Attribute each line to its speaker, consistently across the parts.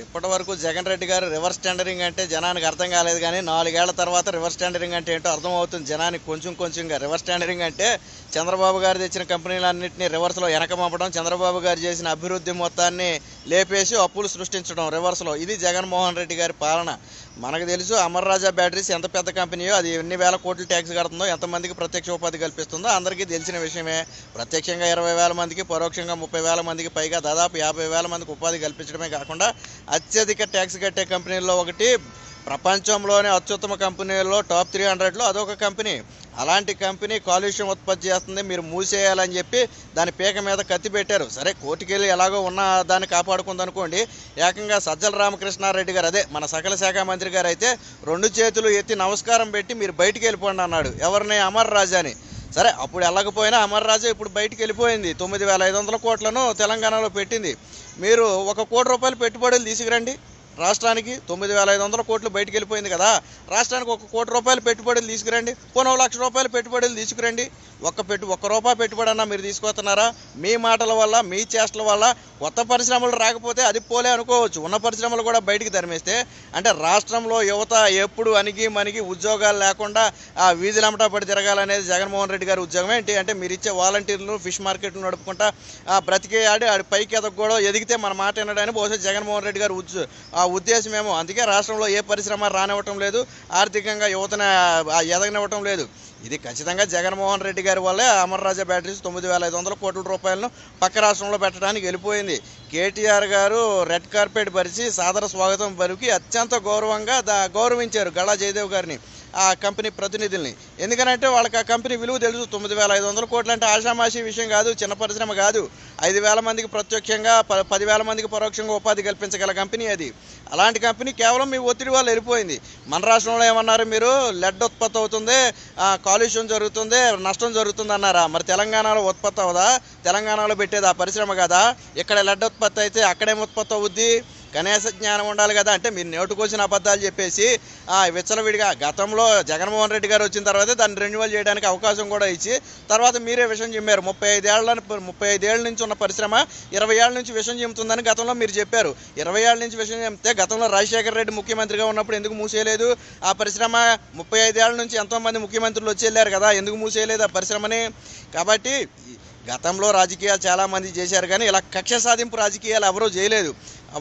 Speaker 1: ఇప్పటి వరకు జగన్ రెడ్డి గారు రివర్స్ టెండరింగ్ అంటే జనానికి అర్థం కాలేదు కానీ నాలుగేళ్ళ తర్వాత రివర్స్ టెండరింగ్ అంటే ఏంటో అర్థమవుతుంది. జనానికి కొంచెం కొంచెంగా రివర్స్ టెండరింగ్ అంటే చంద్రబాబు గారు తెచ్చిన కంపెనీలన్నింటినీ రివర్స్లో వెనకమంపడం చంద్రబాబు గారు చేసిన అభివృద్ధి మొత్తాన్ని లేపేసి అప్పులు సృష్టించడం రివర్స్లో. ఇది జగన్మోహన్ రెడ్డి గారి పాలన. మనకు తెలుసు అమర్ రాజా బ్యాటరీస్ ఎంత పెద్ద కంపెనీయో అది ఎన్ని వేల కోట్లు ట్యాక్స్ కడుతుందో ఎంతమందికి ప్రత్యక్ష ఉపాధి కల్పిస్తుందో అందరికీ తెలిసిన విషయమే. ప్రత్యక్షంగా ఇరవై వేల మందికి పరోక్షంగా ముప్పై వేల మందికి పైగా దాదాపు యాభై వేల మందికి ఉపాధి కల్పించడమే కాకుండా అత్యధిక ట్యాక్స్ కట్టే కంపెనీల్లో ఒకటి ప్రపంచంలోనే అత్యుత్తమ కంపెనీల్లో టాప్ త్రీ హండ్రెడ్లో అదొక కంపెనీ. అలాంటి కంపెనీ కాలుష్యం ఉత్పత్తి చేస్తుంది మీరు మూసేయాలని చెప్పి దాని పీక మీద కత్తి పెట్టారు. సరే కోర్టుకెళ్ళి ఎలాగో ఉన్న దాన్ని కాపాడుకుందనుకోండి. ఏకంగా సజ్జల రామకృష్ణారెడ్డి గారు అదే మన సకల శాఖ మంత్రి గారు అయితే రెండు చేతులు ఎత్తి నమస్కారం పెట్టి మీరు బయటికి వెళ్ళిపోండి అన్నాడు. ఎవరిని? అమర్ రాజాని. సరే అప్పుడు వెళ్ళకపోయినా అమర్ రాజా ఇప్పుడు బయటికి వెళ్ళిపోయింది. తొమ్మిది వేల ఐదు వందల కోట్లను తెలంగాణలో పెట్టింది. మీరు ఒక కోటి రూపాయలు పెట్టుబడులు తీసుకురండి. రాష్ట్రానికి తొమ్మిది వేల ఐదు వందల కోట్లు బయటికి వెళ్ళిపోయింది కదా. రాష్ట్రానికి ఒక కోటి రూపాయలు పెట్టుబడులు తీసుకురండి. పోనీ ఒక లక్ష రూపాయలు పెట్టుబడులు తీసుకురండి. ఒక్క పెట్టు ఒక్క రూపాయి పెట్టుబడి అన్నా మీరు తీసుకొస్తున్నారా? మీ మాటల వల్ల మీ చేష్టల వల్ల కొత్త పరిశ్రమలు రాకపోతే అది పోలే అనుకోవచ్చు. ఉన్న పరిశ్రమలు కూడా బయటికి ధర్మేస్తే అంటే రాష్ట్రంలో యువత ఎప్పుడు అణిగి మనకి ఉద్యోగాలు లేకుండా ఆ వీధులమ్మటా పడి తిరగాలనేది జగన్మోహన్ రెడ్డి గారి ఉద్యోగం ఏంటి అంటే మీరు ఇచ్చే వాలంటీర్లు ఫిష్ మార్కెట్లు నడుపుకుంటా ఆ బ్రతికే ఆడి ఆడి పైకి ఎదగకూడదు ఎదిగితే మన మాట వినడానికి బహుశా జగన్మోహన్ రెడ్డి గారు ఆ ఉద్దేశమేమో. అందుకే రాష్ట్రంలో ఏ పరిశ్రమ రానివ్వటం లేదు ఆర్థికంగా యువతను ఎదగనివ్వటం లేదు. ఇది ఖచ్చితంగా జగన్మోహన్ రెడ్డి గారి వల్లే అమర్రాజా బ్యాటరీస్ తొమ్మిది వేల ఐదు వందల కోట్ల రూపాయలను పక్క రాష్ట్రంలో పెట్టడానికి వెళ్ళిపోయింది. కేటీఆర్ గారు రెడ్ కార్పెట్ పరిచి సాదర స్వాగతం పలికి అత్యంత గౌరవంగా దా గౌరవించారు గళా జయదేవ్ గారిని ఆ కంపెనీ ప్రతినిధుల్ని. ఎందుకనంటే వాళ్ళకి ఆ కంపెనీ విలువ తెలుసు తొమ్మిది వేల ఐదు వందల కోట్లు అంటే ఆషామాషి విషయం కాదు చిన్న పరిశ్రమ కాదు. ఐదు వేల మందికి ప్రత్యక్షంగా ప పదివేల మందికి పరోక్షంగా ఉపాధి కల్పించగల కంపెనీ అది. అలాంటి కంపెనీ కేవలం మీ ఒత్తిడి వల్ల వెళ్ళిపోయింది. మన రాష్ట్రంలో ఏమన్నారు మీరు? లెడ్ ఉత్పత్తి అవుతుంది కాలుష్యం జరుగుతుంది నష్టం జరుగుతుంది అన్నారా? మరి తెలంగాణలో ఉత్పత్తి అవదా? తెలంగాణలో పెట్టేది ఆ పరిశ్రమ కదా? ఇక్కడ లెడ్ ఉత్పత్తి అయితే అక్కడేం ఉత్పత్తి అవుద్ది? కనీస జ్ఞానం ఉండాలి కదా. అంటే మీరు నోటుకొచ్చిన అబద్ధాలు చెప్పేసి ఆ, విచ్చలవిడిగా గతంలో జగన్మోహన్ రెడ్డి గారు వచ్చిన తర్వాత దాన్ని రెన్యువల్ చేయడానికి అవకాశం కూడా ఇచ్చి తర్వాత మీరే విషయం చెప్పారు. ముప్పై ఐదేళ్ళ ముప్పై ఐదేళ్ళ నుంచి ఉన్న పరిశ్రమ ఇరవై ఏళ్ళ నుంచి విషయం చెబుతుందని గతంలో మీరు చెప్పారు. ఇరవై ఏళ్ళ నుంచి విషయం చెప్తే గతంలో రాజశేఖర రెడ్డి ముఖ్యమంత్రిగా ఉన్నప్పుడు ఎందుకు మూసేయలేదు? ఆ పరిశ్రమ ముప్పై ఐదేళ్ళ నుంచి ఎంతోమంది ముఖ్యమంత్రులు వచ్చి వెళ్ళారు కదా ఎందుకు మూసేయలేదు ఆ పరిశ్రమని? కాబట్టి గతంలో రాజకీయాలు చాలామంది చేశారు కానీ ఇలా కక్ష సాధింపు రాజకీయాలు ఎవరూ చేయలేదు.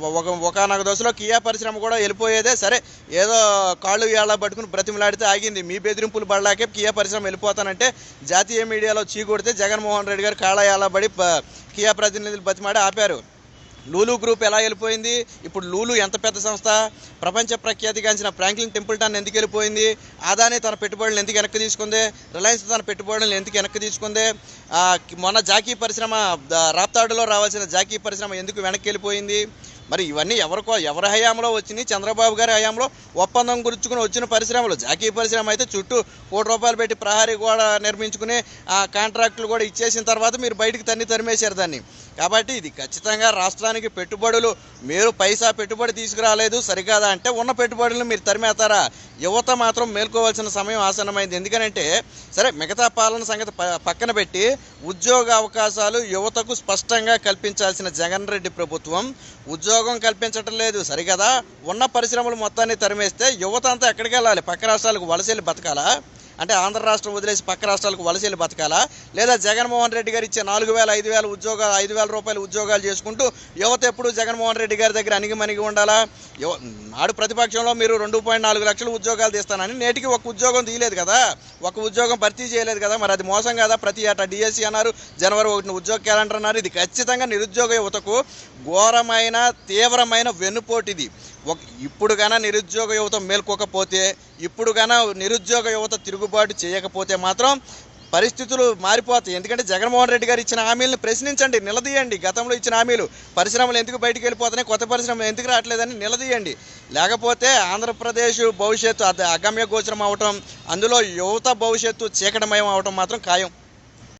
Speaker 1: ఒక ఒకనొక దశలో కియా పరిశ్రమ కూడా వెళ్ళిపోయేదే. సరే ఏదో కాళ్ళు ఏళ్ళ పట్టుకుని బ్రతిమలాడితే ఆగింది. మీ బెదిరింపులు పడలాకే కియా పరిశ్రమ వెళ్ళిపోతానంటే జాతీయ మీడియాలో చీకొడితే జగన్మోహన్ రెడ్డి గారు కాళ్ళ ఏళ్ళ పడి కియా ప్రతినిధులు బతిమాడి ఆపారు. లూలు గ్రూప్ ఎలా వెళ్ళిపోయింది? ఇప్పుడు లూలు ఎంత పెద్ద సంస్థ? ప్రపంచ ప్రఖ్యాతిగాంచిన ఫ్రాంక్లిన్ టెంపుల్టాన్ ఎందుకు వెళ్ళిపోయింది? ఆదాని తన పెట్టుబడులను ఎందుకు వెనక్కి తీసుకుంది? రిలయన్స్ తన పెట్టుబడులను ఎందుకు వెనక్కి తీసుకుంది? మొన్న జాకీ పరిశ్రమ రాప్తాడులో రావాల్సిన జాకీ పరిశ్రమ ఎందుకు వెనక్కి వెళ్ళిపోయింది? మరి ఇవన్నీ ఎవరికో ఎవరి హయాంలో వచ్చినాయి? చంద్రబాబు గారి హయాంలో ఒప్పందం గుర్చుకుని వచ్చిన పరిశ్రమలు. జాకీ పరిశ్రమ అయితే చుట్టూ కోటి రూపాయలు పెట్టి ప్రహారీ కూడా నిర్మించుకుని ఆ కాంట్రాక్టులు కూడా ఇచ్చేసిన తర్వాత మీరు బయటికి తన్ని తరిమేశారు దాన్ని. కాబట్టి ఇది ఖచ్చితంగా రాష్ట్రానికి పెట్టుబడులు. మీరు పైసా పెట్టుబడి తీసుకురాలేదు సరికాదా అంటే ఉన్న పెట్టుబడులను మీరు తరిమేస్తారా? యువత మాత్రం మేల్కోవాల్సిన సమయం ఆసన్నమైంది. ఎందుకనంటే సరే మిగతా పాలన సంగతి పక్కన పెట్టి ఉద్యోగ అవకాశాలు యువతకు స్పష్టంగా కల్పించాల్సిన జగన్ రెడ్డి ప్రభుత్వం ఉద్యోగ కల్పించటం లేదు. సరికదా ఉన్న పరిశ్రమలు మొత్తాన్ని తరిమేస్తే యువత అంతా ఎక్కడికి వెళ్ళాలి? పక్క రాష్ట్రాలకు వలస వెళ్ళి బతకాలా? అంటే ఆంధ్ర రాష్ట్రం వదిలేసి పక్క రాష్ట్రాలకు వలసలు బతకాలా? లేదా జగన్మోహన్ రెడ్డి గారు ఇచ్చే నాలుగు వేల ఐదు వేల ఉద్యోగాలు ఐదు వేల రూపాయలు ఉద్యోగాలు చేసుకుంటూ యువత ఎప్పుడు జగన్మోహన్ రెడ్డి గారి దగ్గర అణిగిమణిగి ఉండాలా? యువ నాడు ప్రతిపక్షంలో మీరు రెండు పాయింట్ నాలుగు లక్షలు ఉద్యోగాలు తీస్తానని నేటికి ఒక ఉద్యోగం తీయలేదు కదా? ఒక ఉద్యోగం భర్తీ చేయలేదు కదా? మరి అది మోసం కదా? ప్రతి ఏటా డిఎస్సి అన్నారు జనవరి ఒకటిన ఉద్యోగ క్యాలెండర్ అన్నారు. ఇది ఖచ్చితంగా నిరుద్యోగ యువతకు ఘోరమైన తీవ్రమైన వెన్నుపోటిది. ఒక ఇప్పుడు గాన నిరుద్యోగ యువత మేల్కోకపోతే ఇప్పుడు గాన నిరుద్యోగ యువత తిరుగుబాటు చేయకపోతే మాత్రం పరిస్థితులు మారిపోతాయి. ఎందుకంటే జగన్మోహన్ రెడ్డి గారు ఇచ్చిన హామీలను ప్రశ్నించండి నిలదీయండి. గతంలో ఇచ్చిన హామీలు పరిశ్రమలు ఎందుకు బయటికి వెళ్ళిపోతున్నాయి కొత్త పరిశ్రమలు ఎందుకు రావట్లేదని నిలదీయండి. లేకపోతే ఆంధ్రప్రదేశ్ భవిష్యత్తు అగమ్య గోచరం అవటం అందులో యువత భవిష్యత్తు చీకటమయం అవటం మాత్రం ఖాయం.